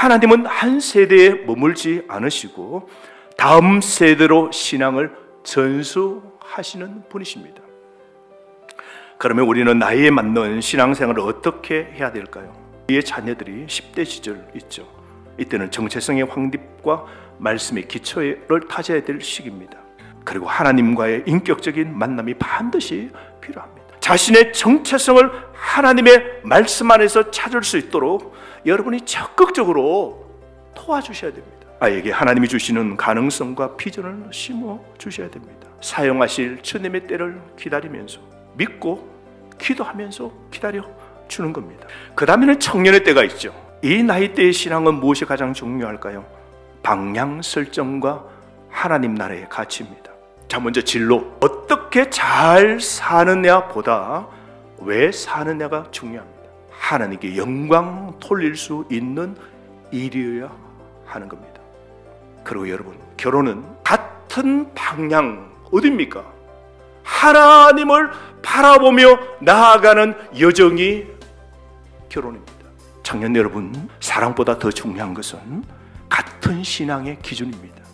하나님은 한 세대에 머물지 않으시고 다음 세대로 신앙을 전수하시는 분이십니다. 그러면 우리는 나이에 맞는 신앙생활을 어떻게 해야 될까요? 우리의 자녀들이 10대 시절 있죠. 이때는 정체성의 확립과 말씀의 기초를 타져야 될 시기입니다. 그리고 하나님과의 인격적인 만남이 반드시 필요합니다. 자신의 정체성을 하나님의 말씀 안에서 찾을 수 있도록 여러분이 적극적으로 도와주셔야 됩니다. 아이에게 하나님이 주시는 가능성과 비전을 심어 주셔야 됩니다. 사용하실 주님의 때를 기다리면서 믿고 기도하면서 기다려 주는 겁니다. 그 다음에는 청년의 때가 있죠. 이 나이 때의 신앙은 무엇이 가장 중요할까요? 방향 설정과 하나님 나라의 가치입니다. 자, 먼저 진로. 어떻게 잘 사느냐 보다 왜 사느냐가 중요합니다. 하나님께 영광 돌릴 수 있는 일이어야 하는 겁니다. 그리고 여러분, 결혼은 같은 방향 어딥니까? 하나님을 바라보며 나아가는 여정이 결혼입니다. 청년 여러분, 사랑보다 더 중요한 것은 같은 신앙의 기준입니다.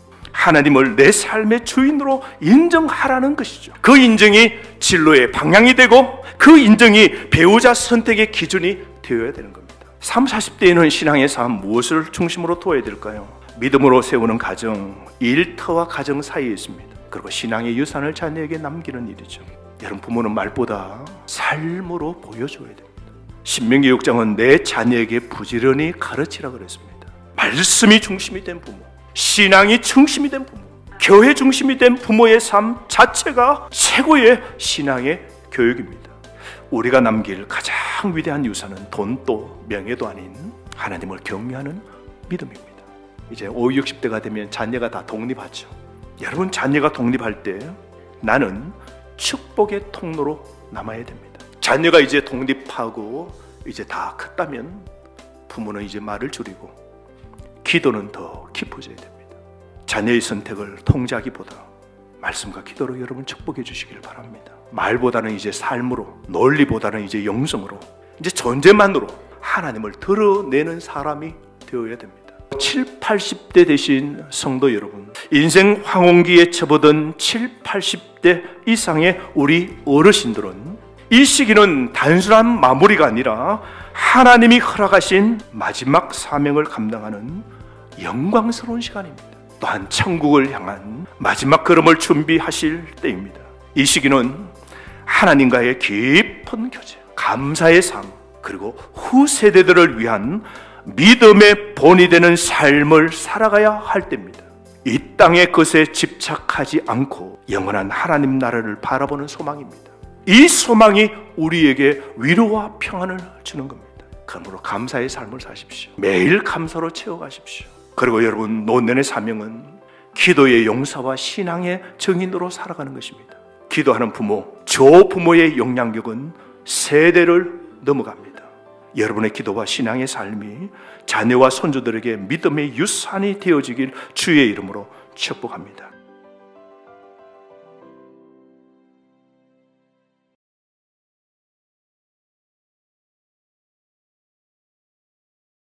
하나님을 내 삶의 주인으로 인정하라는 것이죠. 그 인정이 진로의 방향이 되고 그 인정이 배우자 선택의 기준이 되어야 되는 겁니다. 3, 40대에는 신앙의 삶 무엇을 중심으로 두어야 될까요? 믿음으로 세우는 가정, 일터와 가정 사이에 있습니다. 그리고 신앙의 유산을 자녀에게 남기는 일이죠. 여러분 부모는 말보다 삶으로 보여줘야 됩니다. 신명기 6장은 내 자녀에게 부지런히 가르치라 그랬습니다. 말씀이 중심이 된 부모, 신앙이 중심이 된 부모, 교회 중심이 된 부모의 삶 자체가 최고의 신앙의 교육입니다. 우리가 남길 가장 위대한 유산은 돈도 명예도 아닌 하나님을 경외하는 믿음입니다. 이제 5, 60대가 되면 자녀가 다 독립하죠. 여러분 자녀가 독립할 때 나는 축복의 통로로 남아야 됩니다. 자녀가 이제 독립하고 이제 다 컸다면 부모는 이제 말을 줄이고 기도는 더 깊어져야 됩니다. 자녀의 선택을 통제하기보다 말씀과 기도로 여러분 축복해 주시길 바랍니다. 말보다는 이제 삶으로, 논리보다는 이제 영성으로, 이제 존재만으로 하나님을 드러내는 사람이 되어야 됩니다. 7, 80대 되신 성도 여러분, 인생 황혼기에 접어든 7, 80대 이상의 우리 어르신들은 이 시기는 단순한 마무리가 아니라 하나님이 허락하신 마지막 사명을 감당하는 영광스러운 시간입니다. 또한 천국을 향한 마지막 걸음을 준비하실 때입니다. 이 시기는 하나님과의 깊은 교제, 감사의 삶, 그리고 후 세대들을 위한 믿음의 본이 되는 삶을 살아가야 할 때입니다. 이 땅의 것에 집착하지 않고 영원한 하나님 나라를 바라보는 소망입니다. 이 소망이 우리에게 위로와 평안을 주는 겁니다. 그러므로 감사의 삶을 사십시오. 매일 감사로 채워가십시오. 그리고 여러분 노년의 사명은 기도의 용사와 신앙의 정인으로 살아가는 것입니다. 기도하는 부모, 조 부모의 영향력은 세대를 넘어갑니다. 여러분의 기도와 신앙의 삶이 자녀와 손주들에게 믿음의 유산이 되어지길 주의 이름으로 축복합니다.